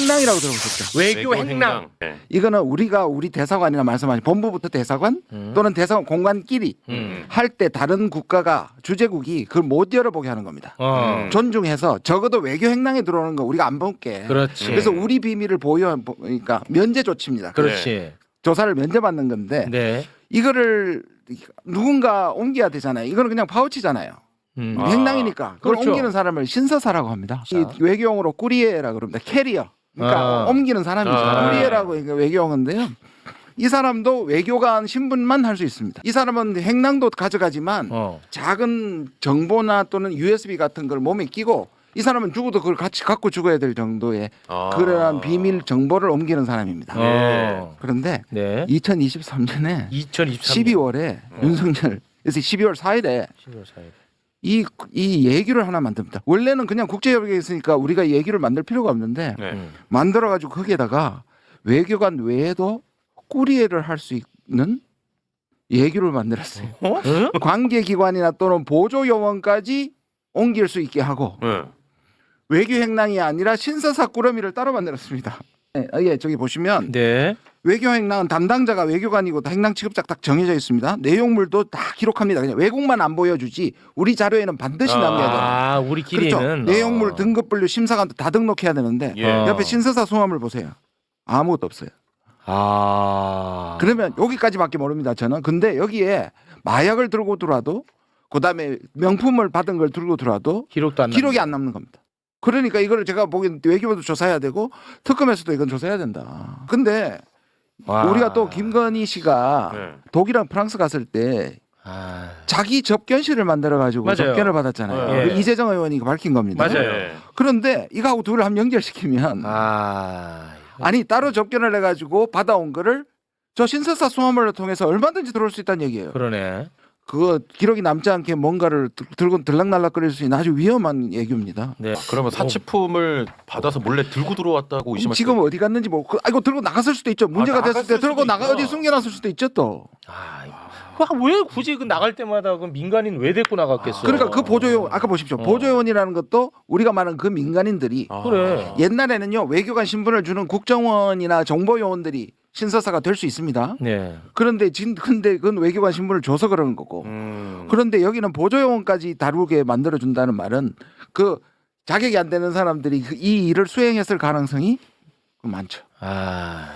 행랑이라고 들어보셨죠? 외교 행랑. 네. 이거는 우리가 우리 대사관이나 말씀하신 본부부터 대사관 음. 또는 대사관 공관끼리 음. 할 때 다른 국가가 주재국이 그걸 못 열어보게 하는 겁니다. 어. 음. 존중해서 적어도 외교 행랑에 들어오는 거 우리가 안 볼게. 그렇지. 그래서 우리 비밀을 보여 그러니까 면제 조치입니다. 그렇지. 조사를 면제받는 건데 네. 이거를 누군가 옮겨야 되잖아요. 이거는 그냥 파우치잖아요. 음. 아. 행랑이니까 그걸 그렇죠. 옮기는 사람을 신서사라고 합니다. 이 자. 외교용어로 꾸리에라 그럽니다. 캐리어. 그러니까 아. 옮기는 사람이죠. 아. 꾸리에라고 그러니까 외교용어인데요. 이 사람도 외교관 신분만 할 수 있습니다. 이 사람은 행랑도 가져가지만 어. 작은 정보나 또는 USB 같은 걸 몸에 끼고 이 사람은 죽어도 그걸 같이 갖고 죽어야 될 정도의 아. 그러한 비밀 정보를 옮기는 사람입니다. 어. 그런데 네. 2023년에 2023년 12월에 윤석열 그래서 12월 4일에 12월 4일. 이, 이 얘기를 하나 만듭니다. 원래는 그냥 국제협약에 있으니까 우리가 이 얘기를 만들 필요가 없는데 네. 음. 만들어가지고 거기에다가 외교관 외에도 꾸리에를 할 수 있는 얘기를 만들었어요. 어? 응? 관계기관이나 또는 보조요원까지 옮길 수 있게 하고 네. 외교 행랑이 아니라 신서사 꾸러미를 따로 만들었습니다. 네, 아, 예, 저기 보시면 네. 외교 행랑은 담당자가 외교관이고 행랑 취급자가 딱 정해져 있습니다. 내용물도 다 기록합니다. 그냥 왜곡만 안 보여주지 우리 자료에는 반드시 아. 남겨야 돼요. 아, 그렇죠. 우리끼리는 내용물 어. 등급 분류 심사관도 다 등록해야 되는데 예. 어. 옆에 신서사 소함을 보세요. 아무것도 없어요. 아. 그러면 여기까지밖에 모릅니다. 저는 근데 여기에 마약을 들고 들어와도 그다음에 명품을 받은 걸 들고 들어와도 기록도 안 기록이. 안 남는 겁니다. 그러니까 이거를 제가 보기엔 외교부도 조사해야 되고 특검에서도 이건 조사해야 된다. 근데 와. 우리가 또 김건희 씨가 네. 독일이랑 프랑스 갔을 때 아. 자기 접견실을 만들어 가지고 맞아요. 접견을 받았잖아요. 예. 그 이재정 의원이 밝힌 겁니다. 맞아요. 네. 그런데 이거하고 둘을 한번 연결시키면 아. 아니 따로 접견을 해 가지고 받아온 거를 저 신설사 소함을 통해서 얼마든지 들어올 수 있다는 얘기예요. 그러네. 그거 기록이 남지 않게 뭔가를 들- 들고 들락날락거릴 수 있는 아주 위험한 얘기입니다. 네. 그러면 사치품을 받아서 몰래 들고 들어왔다고 의심할 지금 어디 갔는지 뭐 그, 아이고 들고 나갔을 수도 있죠. 문제가 아, 됐을 때 들고 나가 있구나. 어디 숨겨놨을 수도 있죠 또. 아. 와, 왜 굳이 그 나갈 때마다 그 민간인 왜 데리고 나갔겠어? 그러니까 그 보조요원 아까 보십시오. 어. 보조요원이라는 것도 우리가 말하는 그 민간인들이 아. 그래. 옛날에는요 외교관 신분을 주는 국정원이나 정보요원들이 신서사가 될 수 있습니다. 네. 그런데 진 근데 그건 외교관 신분을 줘서 그러는 거고. 음. 그런데 여기는 보조요원까지 다루게 만들어 준다는 말은 그 자격이 안 되는 사람들이 그이 일을 수행했을 가능성이 많죠. 아.